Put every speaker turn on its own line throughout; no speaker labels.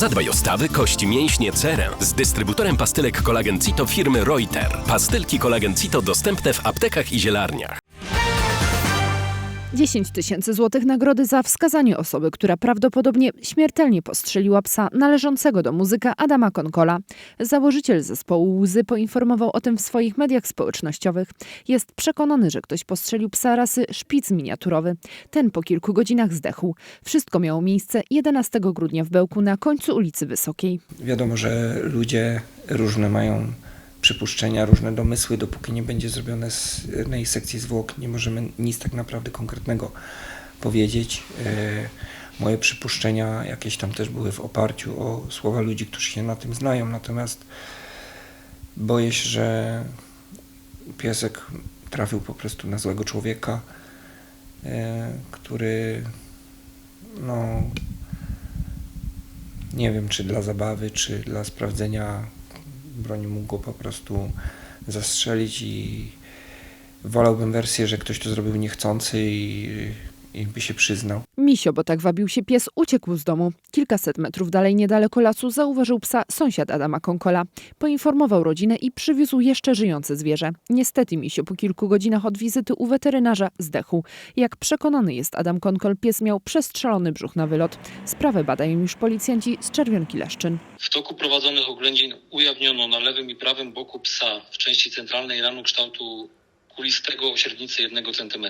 Zadbaj o stawy, kości, mięśnie, cerę z dystrybutorem pastylek kolagen Cito firmy Reuter. Pastylki kolagen Cito dostępne w aptekach i zielarniach.
10 tysięcy złotych nagrody za wskazanie osoby, która prawdopodobnie śmiertelnie postrzeliła psa należącego do muzyka Adama Konkola. Założyciel zespołu Łzy poinformował o tym w swoich mediach społecznościowych. Jest przekonany, że ktoś postrzelił psa rasy szpic miniaturowy. Ten po kilku godzinach zdechł. Wszystko miało miejsce 11 grudnia w Bełku na końcu ulicy Wysokiej.
Wiadomo, że ludzie różne mają przypuszczenia, różne domysły, dopóki nie będzie zrobione z jednej sekcji zwłok, nie możemy nic tak naprawdę konkretnego powiedzieć. E, Moje przypuszczenia jakieś tam też były w oparciu o słowa ludzi, którzy się na tym znają, natomiast boję się, że piesek trafił po prostu na złego człowieka, e, który no nie wiem, czy dla zabawy, czy dla sprawdzenia broni mógł go po prostu zastrzelić i wolałbym wersję, że ktoś to zrobił niechcący i, i by się przyznał.
Misio, bo tak wabił się pies, uciekł z domu. Kilkaset metrów dalej, niedaleko lasu, zauważył psa sąsiad Adama Konkola. Poinformował rodzinę i przywiózł jeszcze żyjące zwierzę. Niestety Misio po kilku godzinach od wizyty u weterynarza zdechł. Jak przekonany jest Adam Konkol, pies miał przestrzelony brzuch na wylot. Sprawę badają już policjanci z Czerwionki Leszczyn.
W toku prowadzonych oględzin ujawniono na lewym i prawym boku psa w części centralnej ranu kształtu kulistego o średnicy 1 cm.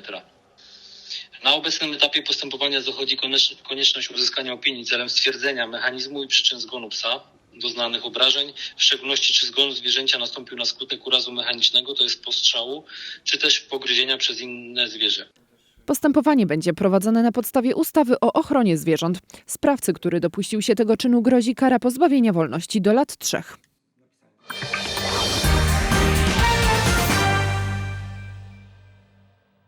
Na obecnym etapie postępowania zachodzi koniecz- konieczność uzyskania opinii celem stwierdzenia mechanizmu i przyczyn zgonu psa, doznanych obrażeń, w szczególności czy zgon zwierzęcia nastąpił na skutek urazu mechanicznego, to jest postrzału, czy też pogryzienia przez inne zwierzę.
Postępowanie będzie prowadzone na podstawie ustawy o ochronie zwierząt. Sprawcy, który dopuścił się tego czynu, grozi kara pozbawienia wolności do lat trzech.